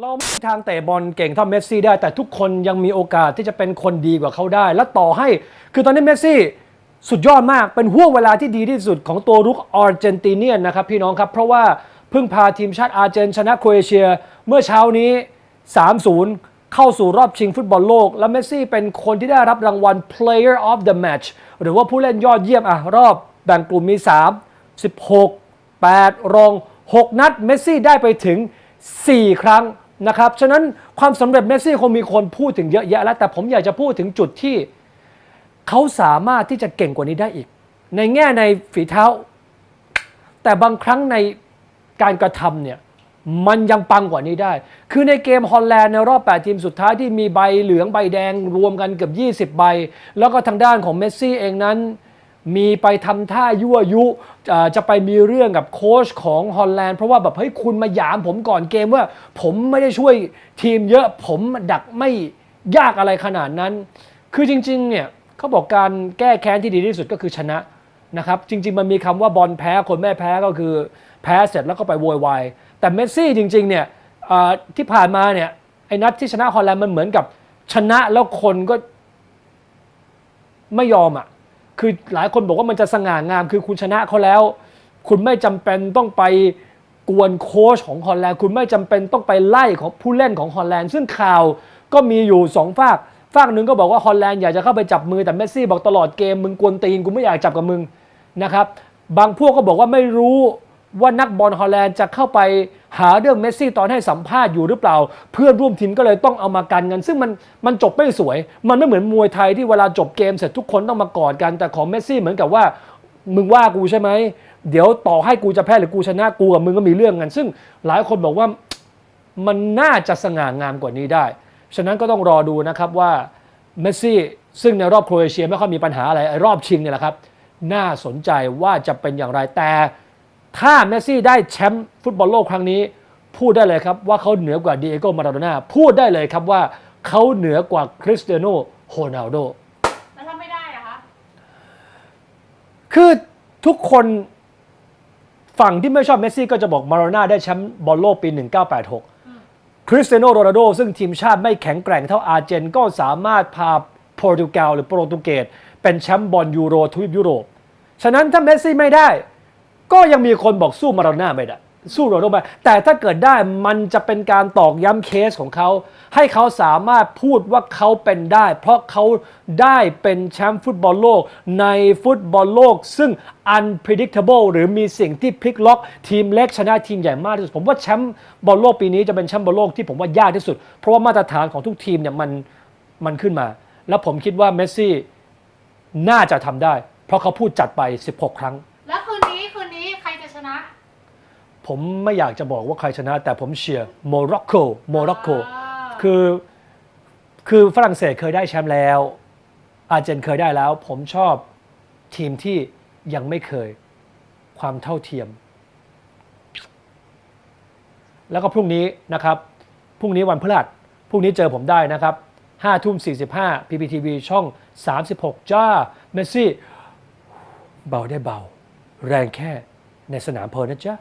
เราทางเตะบอลเก่งเท่าเมสซี่ได้ แต่ทุกคนยังมีโอกาสที่จะเป็นคนดีกว่าเขาได้ และต่อให้คือตอนนี้เมสซี่สุดยอดมากเป็นห่วงเวลาที่ดีที่สุดของตัวรุกอาร์เจนติเนียนนะครับพี่น้องครับ เพราะว่าเพิ่งพาทีมชาติอาร์เจนชนะโครเอเชีย เมื่อเช้านี้ 3-0 เข้าสู่รอบชิงฟุตบอลโลก และเมสซี่เป็นคนที่ได้รับรางวัล Player of the Match หรือว่าผู้เล่นยอดเยี่ยมอะรอบแบ่งกลุ่มมี 3 16 8 รอง 6 นัดเมสซี่ได้ไปถึง 4 ครั้ง นะครับ ฉะนั้นความสำเร็จเมสซี่คงมีคนพูดถึงเยอะแยะแล้ว แต่ผมอยากจะพูดถึงจุดที่เขาสามารถที่จะเก่งกว่านี้ได้อีก ในแง่ในฝีเท้า แต่บางครั้งในการกระทำเนี่ยมันยังปังกว่านี้ได้ คือในเกมฮอลแลนด์ในรอบ 8 ทีมสุดท้ายที่มีใบเหลืองใบแดงรวมกันเกือบ 20 ใบ แล้วก็ทางด้านของเมสซี่เองนั้น มีไปทำท่ายั่วยุจะไปมีเรื่องกับโค้ชของฮอลแลนด์เพราะว่าแบบเฮ้ยคุณมาหยามผมก่อนเกมว่า ผมไม่ได้ช่วยทีมเยอะผมดักไม่ยากอะไรขนาดนั้น คือจริงๆเนี่ยเขาบอกการแก้แค้นที่ดีที่สุดก็คือชนะนะครับจริง ๆ มันมีคำว่าบอลแพ้คนแม่แพ้ก็คือแพ้เสร็จแล้วก็ไปโวยวายแต่เมสซี่จริงๆเนี่ยที่ผ่านมาเนี่ยไอ้นัดที่ชนะฮอลแลนด์มันเหมือนกับชนะแล้วคนก็ไม่ยอมอะ คือหลายคนบอกว่ามันจะสง่างาม คือคุณชนะเขาแล้ว คุณไม่จำเป็นต้องไปกวนโค้ชของฮอลแลนด์ คุณไม่จำเป็นต้องไปไล่ของผู้เล่นของฮอลแลนด์ ซึ่งข่าวก็มีอยู่สองฝากฝากหนึ่งก็บอกว่าฮอลแลนด์อยากจะเข้าไปจับมือแต่เมสซี่บอกตลอดเกมมึงกวนตีนกูไม่อยากจับกับมึงนะครับบางพวกก็บอกว่าไม่รู้ ว่านักบอลฮอลแลนด์จะเข้าไปหาเรื่องเมสซี่ตอนให้สัมภาษณ์อยู่หรือเปล่า เพื่อนร่วมทีมก็เลยต้องเอามากันกันซึ่งมันมันจบไม่สวย มันไม่เหมือนมวยไทยที่เวลาจบเกมเสร็จทุกคนต้องมากอดกันแต่ของเมสซี่เหมือนกับว่า มึงว่ากูใช่ไหมเดี๋ยวต่อให้กูจะแพ้หรือกูชนะกูกับมึงก็มีเรื่องกัน ซึ่งหลายคนบอกว่ามันน่าจะสง่างามกว่านี้ได้ ฉะนั้นก็ต้องรอดูนะครับว่าเมสซี่ซึ่งในรอบโครเอเชียไม่ค่อยมีปัญหาอะไรรอบชิงเนี่ยแหละครับ น่าสนใจว่าจะเป็นอย่างไรแต่ ถ้าเมสซี่ได้แชมป์ฟุตบอลโลกครั้งนี้ พูดได้เลยครับว่าเขาเหนือกว่าดีเอโกมาราโดน่าพูดได้เลยครับว่าเขาเหนือกว่าคริสเตียโนโรนัลโดแล้วถ้าไม่ได้อะคะคือทุกคนฝั่งที่ไม่ชอบเมสซี่ก็จะบอกมาราโดน่าได้แชมป์บอลโลกปี 1986 คริสเตียโนโรนัลโดซึ่งทีมชาติไม่แข็งแกร่งเท่าอาร์เจนก็สามารถพาโปรตุเกสหรือโปรตุเกสเป็นแชมป์บอลยูโรทวีปยุโรป ฉะนั้นถ้าเมสซี่ไม่ได้ ก็ยังมีคนบอกสู้มาราโดน่าไม่ได้ สู้โรนัลโดไม่ได้แต่ถ้าเกิดได้มันจะเป็นการตอกย้ำเคสของเขา ให้เขาสามารถพูดว่าเขาเป็นได้ เพราะเขาได้เป็นแชมป์ฟุตบอลโลก ในฟุตบอลโลก ซึ่ง unpredictable หรือมีสิ่งที่พลิกล็อก ทีมเล็กชนะทีมใหญ่มากที่สุด ผมว่าแชมป์บอลโลกปีนี้จะเป็นแชมป์บอลโลกที่ผมว่ายากที่สุด เพราะว่ามาตรฐานของทุกทีมเนี่ยมันมันขึ้นมา แล้วผมคิดว่าเมสซี่น่าจะทำได้ เพราะเขาพูดจัดไป 16 ครั้ง แล้วคืนนี้คืนนี้ใครจะชนะ ผมไม่อยากจะบอกว่าใครชนะ แต่ผมเชียร์โมร็อกโกโมร็อกโกอ่าคือคือฝรั่งเศสเคยได้แชมป์แล้ว อาร์เจนเคยได้แล้ว ผมชอบทีมที่ยังไม่เคยความเท่าเทียม แล้วก็พรุ่งนี้นะครับ พรุ่งนี้วันพฤหัสพรุ่งนี้เจอผมได้นะครับ5ทุ่ม45 PPTV ช่อง 36 จ้า เมสซี่ เบาได้เบา แรงแค่ในสนามเพลินนะจ๊ะ